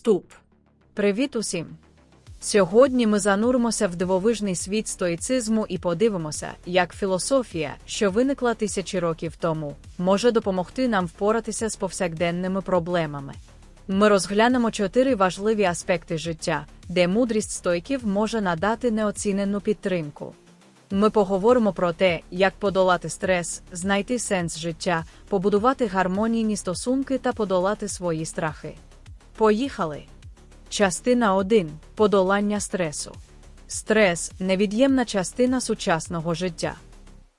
Вступ. Привіт усім! Сьогодні ми зануримося в дивовижний світ стоїцизму і подивимося, як філософія, що виникла тисячі років тому, може допомогти нам впоратися з повсякденними проблемами. Ми розглянемо чотири важливі аспекти життя, де мудрість стойків може надати неоцінену підтримку. Ми поговоримо про те, як подолати стрес, знайти сенс життя, побудувати гармонійні стосунки та подолати свої страхи. Поїхали! Частина 1. Подолання стресу. Стрес невід'ємна частина сучасного життя.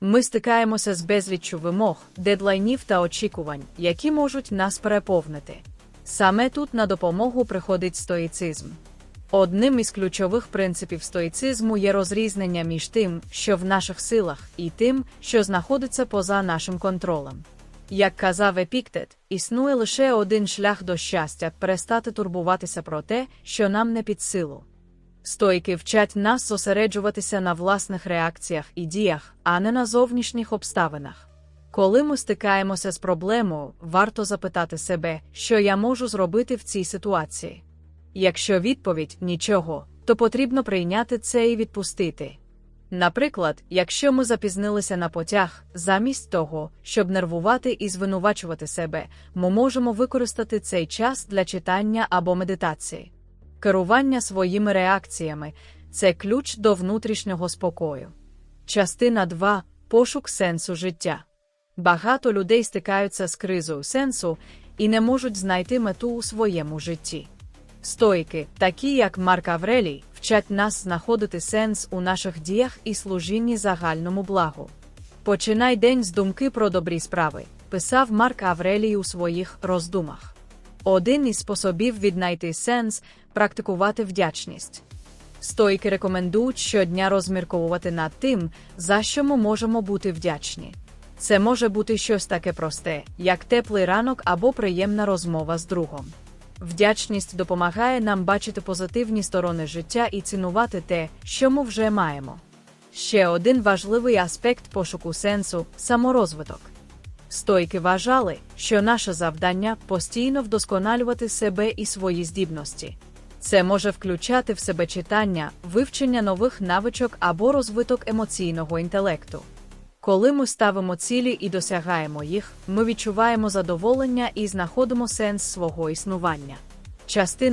Ми стикаємося з безліччю вимог, дедлайнів та очікувань, які можуть нас переповнити. Саме тут на допомогу приходить стоїцизм. Одним із ключових принципів стоїцизму є розрізнення між тим, що в наших силах, і тим, що знаходиться поза нашим контролем. Як казав Епіктет, існує лише один шлях до щастя перестати турбуватися про те, що нам не під силу. Стойки вчать нас зосереджуватися на власних реакціях і діях, а не на зовнішніх обставинах. Коли ми стикаємося з проблемою, варто запитати себе, що я можу зробити в цій ситуації. Якщо відповідь нічого, то потрібно прийняти це і відпустити. Наприклад, якщо ми запізнилися на потяг, замість того, щоб нервувати і звинувачувати себе, ми можемо використати цей час для читання або медитації. Керування своїми реакціями це ключ до внутрішнього спокою. Частина 2. Пошук сенсу життя. Багато людей стикаються з кризою сенсу і не можуть знайти мету у своєму житті. Стойки, такі як Марк Аврелій, вчать нас знаходити сенс у наших діях і служінні загальному благу. Починай день з думки про добрі справи, писав Марк Аврелій у своїх роздумах. Один із способів віднайти сенс практикувати вдячність. Стойки рекомендують щодня розмірковувати над тим, за що ми можемо бути вдячні. Це може бути щось таке просте, як теплий ранок або приємна розмова з другом. Вдячність допомагає нам бачити позитивні сторони життя і цінувати те, що ми вже маємо. Ще один важливий аспект пошуку сенсу саморозвиток. Стойки вважали, що наше завдання постійно вдосконалювати себе і свої здібності. Це може включати в себе читання, вивчення нових навичок або розвиток емоційного інтелекту. Коли ми ставимо цілі і досягаємо їх, ми відчуваємо задоволення і знаходимо сенс свого існування. Частина